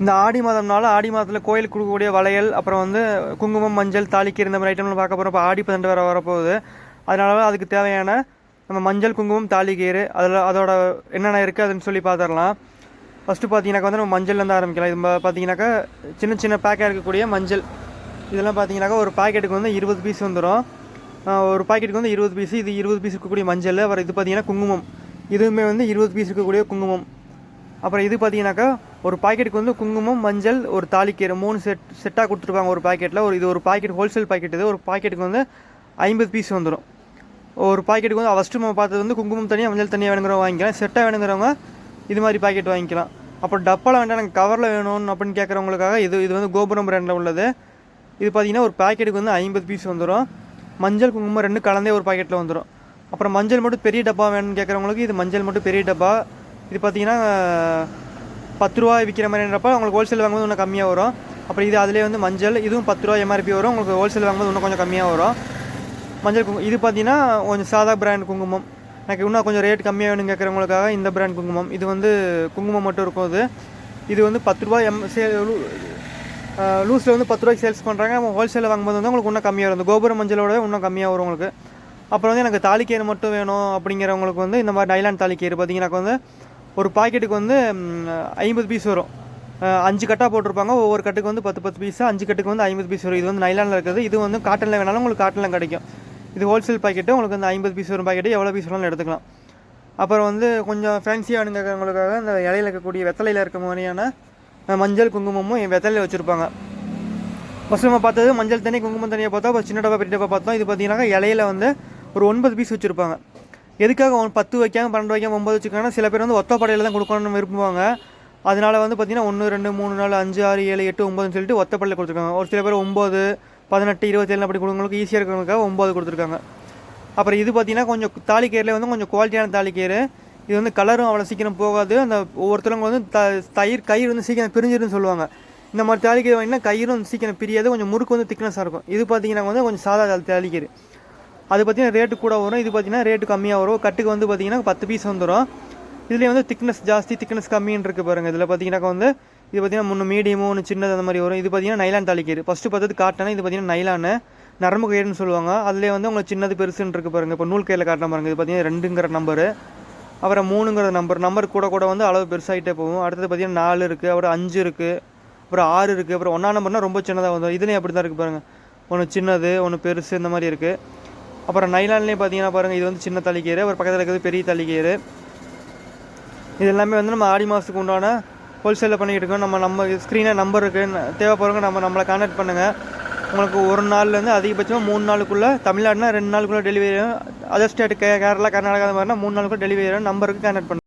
இந்த ஆடி மாதம்னால ஆடி மாதத்தில் கோயிலுக்கு கொடுக்கக்கூடிய வளையல் அப்புறம் வந்து குங்குமம் மஞ்சள் தாலிக்கு இந்த மாதிரி ஐட்டம்லாம் பார்க்க போகிறோம் இப்போ ஆடி பதினெட்டு வர வரப்போகுது. அதனால அதுக்கு தேவையான நம்ம மஞ்சள் குங்குமம் தாலிக்கீறு அதில் அதோட என்னென்ன இருக்குது அதுன்னு சொல்லி பார்த்துடலாம் ஃபஸ்ட்டு பார்த்தீங்கன்னாக்கா வந்து நம்ம மஞ்சள்லேருந்து ஆரம்பிக்கலாம். இது பார்த்தீங்கன்னாக்கா சின்ன சின்ன பேக்காக இருக்கக்கூடிய மஞ்சள். இதெல்லாம் பார்த்தீங்கன்னாக்கா ஒரு பாக்கெட்டுக்கு வந்து இருபது பீஸ் வந்துடும் ஒரு பாக்கெட்டுக்கு வந்து இருபது பீஸ் இது இருபது பீஸ் இருக்கக்கூடிய மஞ்சள் அப்புறம் இது பார்த்தீங்கன்னா குங்குமம். இதுவுமே வந்து இருபது பீஸ் இருக்கக்கூடிய குங்குமம். அப்புறம் இது பார்த்தீங்கன்னாக்கா ஒரு பாக்கெட்டுக்கு வந்து குங்குமம் மஞ்சள் ஒரு தாலிக்கீரை மூணு செட் செட்டாக கொடுத்துருப்பாங்க ஒரு பாக்கெட்டில் ஒரு இது ஒரு பாக்கெட் ஹோல்சேல் பாக்கெட் இது. ஒரு பாக்கெட்டுக்கு வந்து ஐம்பது பீஸ் வந்துடும் ஒரு பாக்கெட்டுக்கு வந்து ஃபஸ்ட்டு நம்ம பார்த்தது வந்து குங்குமம் தனியாக மஞ்சள் தனியாக வேணுங்கிறவங்க வாங்கிக்கலாம். செட்டாக வேணுங்கிறவங்க இது மாதிரி பாக்கெட் வாங்கிக்கலாம். அப்புறம் டப்பாவில் வேண்டாம் எனக்கு கவரில் வேணும்னு அப்படின்னு கேட்குறவங்களுக்காக இது இது வந்து கோபுரம் பிராண்டில் உள்ளது. இது பார்த்தீங்கன்னா ஒரு பாக்கெட்டுக்கு வந்து ஐம்பது பீஸ் வந்துடும் மஞ்சள் குங்குமம் ரெண்டு கலந்தே ஒரு பாக்கெட்டில் வந்துடும் அப்புறம் மஞ்சள் மட்டும் பெரிய டப்பா வேணும்னு கேட்குறவங்களுக்கு இது மஞ்சள் மட்டும் பெரிய டப்பா. இது பார்த்தீங்கன்னா பத்து ரூபா விற்கிற மாதிரின்றப்ப உங்களுக்கு ஹோல்சேல் வாங்கும்போது இன்னும் கம்மியாக வரும். அப்புறம் இது அதிலே வந்து மஞ்சள் இதுவும் பத்து ரூபா எம்ஆர்பி வரும். உங்களுக்கு ஹோல்சேல் வாங்கும்போது இன்னும் கொஞ்சம் கம்மியாக வரும். மஞ்சள் குங்குமம் இது பார்த்தீங்கன்னா கொஞ்சம் சாதா பிராண்ட் குங்குமம். எனக்கு இன்னும் கொஞ்சம் ரேட் கம்மியாக வேணும்னு கேட்குறவங்களுக்காக இந்த பிராண்ட் குங்குமம். இது வந்து குங்குமம் மட்டும் இருக்கும் அது. இது வந்து பத்து ரூபா எம் சே லூஸில் வந்து பத்து ரூபாய்க்கு சேல்ஸ் பண்ணுறாங்க நம்ம ஹோல்சேலில் வாங்கும்போது வந்து உங்களுக்கு இன்னும் கம்மியாக வரும். இந்த கோபுரம் மஞ்சளோட இன்னும் கம்மியாக வரும் உங்களுக்கு. அப்புறம் வந்து எனக்கு தாலிக்கீரை மட்டும் வேணும் அப்படிங்கிறவங்களுக்கு வந்து இந்த மாதிரி டைலாண்ட் தாலிக்கீரை பார்த்தீங்கன்னாக்கா வந்து ஒரு பாக்கெட்டுக்கு வந்து ஐம்பது பீஸ் வரும். அஞ்சு கட்டாக போட்டிருப்பாங்க. ஒவ்வொரு கட்டுக்கு வந்து பத்து பத்து பீஸு. அஞ்சு கட்டுக்கு வந்து ஐம்பது பீஸ் வரும். இது வந்து நைலானில் இருக்குது. இது வந்து காட்டனில் வேணாலும் உங்களுக்கு காட்டனில் கிடைக்கும். இது ஹோல்சேல் பாக்கெட்டு உங்களுக்கு வந்து ஐம்பது பீஸ் வரும் பாக்கெட்டு எவ்வளோ பீஸ் வேணாலும் எடுத்துக்கலாம். அப்புறம் வந்து கொஞ்சம் ஃபேன்சியாக அந்த இந்த இலையில இருக்கக்கூடிய வெத்தலையில் இருக்க மாதிரியான மஞ்சள் குங்குமமும் என் வெத்தலையில் வச்சுருப்பாங்க. ஃபஸ்ட் நம்ம பார்த்தது மஞ்சள் தண்ணி குங்குமம் தண்ணியை பார்த்தா சின்ன டப்பா பெரிய டப்பா பார்த்தோம். இது பார்த்தீங்கன்னா இலையில வந்து ஒரு ஒன்பது பீஸ் வச்சுருப்பாங்க. எதுக்காக ஒன் பத்து வைக்காம பன்னெண்டு வைக்காம ஒம்பது வச்சுக்காங்கன்னா சில பேர் வந்து ஒத்த படையில் தான் கொடுக்கணும்னு விரும்புவாங்க. அதனால் வந்து பார்த்திங்கன்னா ஒன்று ரெண்டு மூணு நாலு அஞ்சு ஆறு ஏழு எட்டு ஒம்பதுன்னு சொல்லிட்டு ஒத்த படையில் கொடுத்துருக்காங்க. ஒரு சில பேர் ஒம்பது பதினெட்டு இருபத்தேழு அப்படி கொடுங்களுக்கு ஈஸியாக இருக்கிறவங்களுக்காக ஒம்பது கொடுத்துருக்காங்க. அப்புறம் இது பார்த்திங்கன்னா கொஞ்சம் தாலிக்கீரில் வந்து கொஞ்சம் குவாலிட்டியான தாலிக்கீரை. இது வந்து கலரும் அவ்வளோ சீக்கிரம் போகாது. அந்த ஒவ்வொருத்தவங்க வந்து த தயிர் கயிறு வந்து சீக்கிரம் பிரிஞ்சிருன்னு சொல்லுவாங்க. இந்த மாதிரி தாலிக்கீரை வாங்கினா கயிறும் சீக்கிரம் பிரியாது. கொஞ்சம் முறுக்கு வந்து திக்னஸாக இருக்கும். இது பார்த்தீங்கன்னா வந்து கொஞ்சம் சாதா தாலிக்கீரை. அது பார்த்திங்கன்னா ரேட்டு கூட வரும். இது பார்த்தீங்கன்னா ரேட்டு கம்மியாக வரும். கட்டுக்கு வந்து பார்த்தீங்கன்னா பத்து பீஸ் வந்துடும் இதுலேயே வந்து திக்னஸ் ஜாஸ்தி திக்னஸ் கம்மின்னு இருக்குது பாருங்கள் இதில் பார்த்தீங்கன்னா வந்து இது பார்த்தீங்கன்னா மூணு மீடியமும் ஒன்று சின்னது அந்த மாதிரி வரும். இது பார்த்தீங்கன்னா நைலான் தாளிக்கீர். ஃபஸ்ட்டு பார்த்தது காட்டினா இது பார்த்தீங்கன்னா நைலானு நரம்பு கயிறுன்னு சொல்லுவாங்க. அதுலேயே வந்து உங்களுக்கு சின்னது பெருசுன்னு இருக்குது பாருங்கள் இப்போ நூல் கையில் காட்டின பாருங்கள் இது பார்த்தீங்கன்னா ரெண்டுங்கிற நம்பரு அப்புறம் மூணுங்கிற நம்பர் நம்பர் கூட கூட வந்து அளவு பெருசாகிட்டே போகும். அடுத்தது பார்த்தீங்கன்னா நாலு இருக்குது அப்புறம் அஞ்சு இருக்குது அப்புறம் ஆறு இருக்குது அப்புறம் ஒன்றா நம்பர்னால் ரொம்ப சின்னதாக வந்துடும் இதுலேயும் அப்படி தான் இருக்குது பாருங்கள் ஒன்று சின்னது ஒன்று பெருசு இந்த மாதிரி இருக்குது அப்புறம் நைலான்லேயே பார்த்தீங்கன்னா பாருங்கள் இது வந்து சின்ன தலிக்கீரை ஒரு பக்கத்தில் இருக்கிறது பெரிய தலிக்கீரை இது எல்லாமே வந்து நம்ம ஆடி மாதத்துக்கு உண்டான ஹோல்சேலில் பண்ணிக்கிட்டு இருக்கோம். நம்ம நம்ம ஸ்க்ரீனில் நம்பர் இருக்குது தேவைப்படுறவங்க நம்ம நம்மளை கான்டாக்ட் பண்ணுங்கள் உங்களுக்கு ஒரு நாள்லேருந்து அதிகபட்சமாக மூணு நாளுக்குள்ளே தமிழ்நாடுனா ரெண்டு நாளுக்குள்ளே delivery other state Kerala Karnataka அந்த மாதிரினா மூணு நாளுக்குள்ளே டெலிவரி நம்பருக்கு கான்டாக்ட் பண்ணுங்கள்